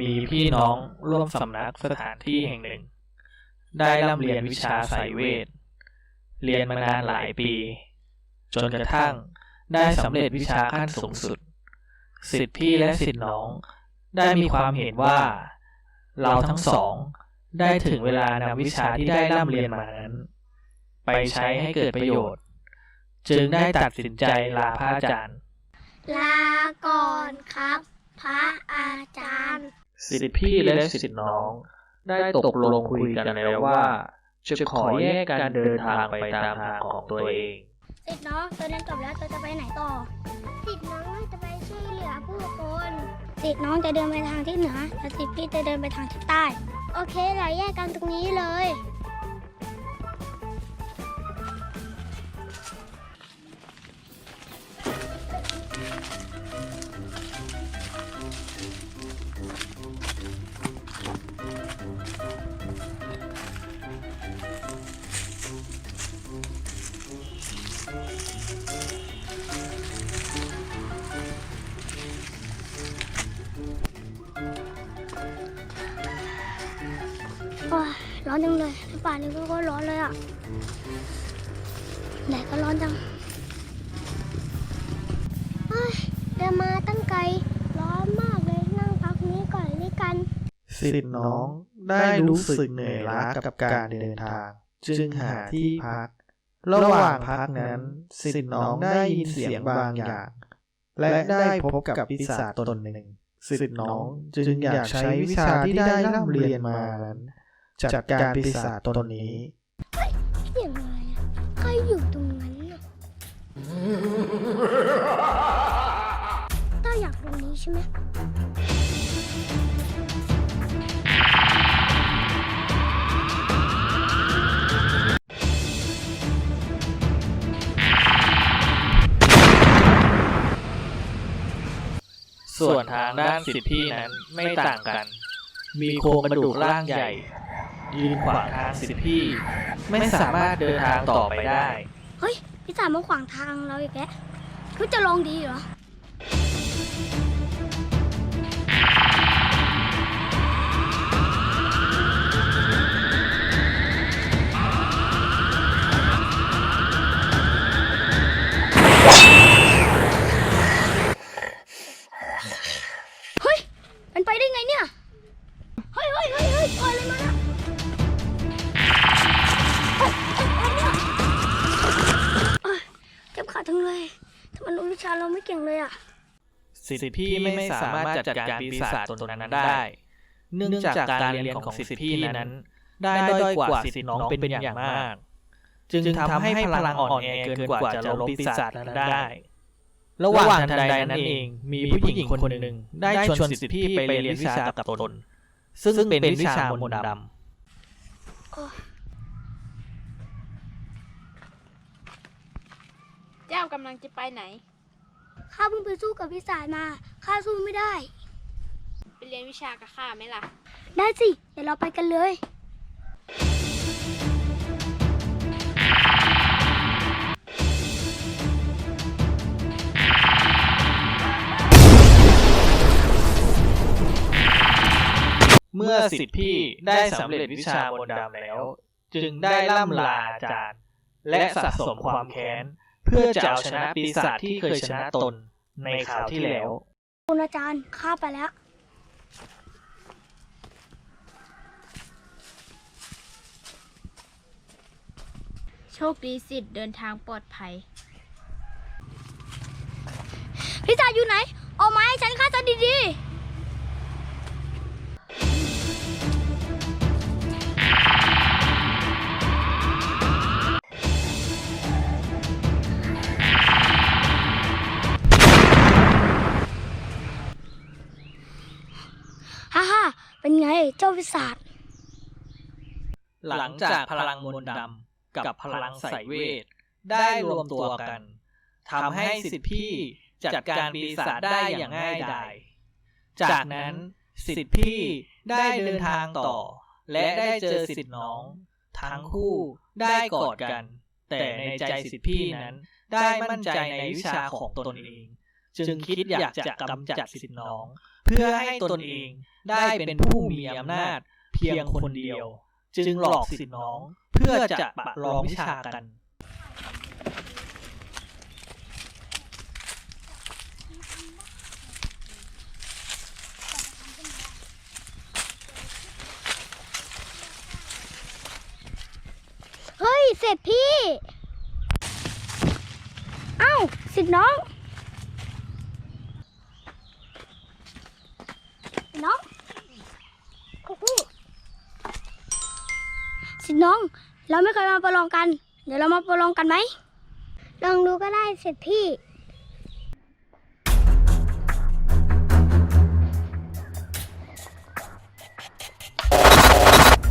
มีพี่น้องร่วมสำนักสถานที่แห่งหนึ่ง ได้ร่ำเรียนวิชาสายเวท เรียนมานานหลายปี จนกระทั่งได้สำเร็จวิชาขั้นสูงสุด สิทธิพี่และสิทธิน้อง ได้มีความเห็นว่า เราทั้งสองได้ถึงเวลานำวิชาที่ได้ร่ำเรียนมานั้น ไปใช้ให้เกิดประโยชน์ จึงได้ตัดสินใจลาพระอาจารย์ ลาก่อนครับ พระอาจารย์ สิทธิพี่และสิทธิน้อง ได้ตกลงคุยกันแล้วว่า จะขอแยกการเดินทางไปตามทางของตัวเอง สิทธิ์น้องเธอเรียนจบแล้วเธอจะไปไหนต่อ สิทธิ์น้องจะไปช่วยเหลือผู้คนสิทธิ์น้องจะเดินไปทางทิศเหนือและสิทธิ์พี่จะเดินไปทางทิศใต้ โอเคเราแยกกันตรงนี้เลย โอ้ยร้อนจังเลยป่านี้ก็ร้อนเลยอะแดดก็ร้อนจังเฮ้ยเดินมาตั้งไกล ร้อนมากเลยนั่งพักนี้ก่อนนี่กัน สิทธิ์น้องได้รู้สึกเหนื่อยล้ากับการเดินทาง จึงหาที่พัก ระหว่างพักนั้น สิทธิ์น้องได้ยินเสียงบางอย่าง และได้พบกับปีศาจตนหนึ่งสิทธิ์น้องจึงอยากใช้วิชาที่ได้ร่ำเรียนมานั้น จัดการปีศาจตนนี้เสียงอะไรอะใครอยู่ตรงนั้นอะต้าอยากตรงนี้ใช่ไหมส่วนทางด้านสิทธิพี่นั้นไม่ต่างกัน มีโครงกระดูกร่างใหญ่ ยืนขวางทางสิพี่ ไม่สามารถเดินทางต่อไปได้ เฮ้ย พี่สามมาขวางทางเราอีกแล้วคุณจะลองดีเหรอ เฮ้ย มันไปได้ไงเนี่ย เฮ้ยเฮ้ยเฮ้ยเฮ้ยอะไร จ็บขาทั้งเลยทำไมรู้วิชาเราไม่เก่งเลยอะ สิทธิพี่ไม่สามารถจัดการปีศาจตนนั้นได้ เนื่องจากการเรียนของสิทธิพี่นั้น ได้ด้อยกว่าสิทธิน้องเป็นอย่างมาก จึงทำให้พลังอ่อนแอเกินกว่าจะล้มปีศาจนั้นได้ ระหว่างทันใดนั้นเอง มีผู้หญิงคนหนึ่งได้ชวนสิทธิพี่ไปเรียนวิชากับตน ซึ่งเป็นวิชามนต์ดำ จ้ากำลังจะไปไหน ข้าเพิ่งไปสู้กับพิศาจมา ข้าสู้ไม่ได้ ไปเรียนวิชากับข้าไหมล่ะ ได้สิ เดี๋ยวเราไปกันเลย เมื่อสิทธิพี่ได้สำเร็จวิชามนต์ดำแล้ว จึงได้ล่ำลาอาจารย์ และสะสมความแค้น เพื่อจะเอาชนะปีศาจที่เคยชนะตนในคราวที่แล้ว คุณอาจารย์ข้าไปแล้ว โชคดีสิทธิ์เดินทางปลอดภัยพิศาจอยู่ไหน เอาไม้ให้ฉันข้าซะดีๆ เจ้าพิศาจหลังจากพลังมนต์ดำกับพลังสายเวท ได้รวมตัวกันทำให้สิทธิพี่จัดการปีศาจได้อย่างง่ายดาย จากนั้นสิทธิพี่ได้เดินทางต่อ และได้เจอสิทธิน้อง ทั้งคู่ได้กอดกัน แต่ในใจสิทธิพี่นั้นได้มั่นใจในวิชาของตนเอง จึงคิดอยากจะกำจัดสิทธิน้อง เพื่อให้ตนเองได้เป็นผู้มีอำนาจ เพียงคนเดียว จึงหลอกสิทธิน้อง เพื่อจะปะลองวิชากัน เฮ้ย เสร็จพี่ เอ้า สิทธิ์น้องสิทธิ์น้องคู่คู่สิทธิ์ น้อง เราไม่เคยมาประลองกัน เดี๋ยวเรามาประลองกันไหมลองดูก็ได้เสร็จพี่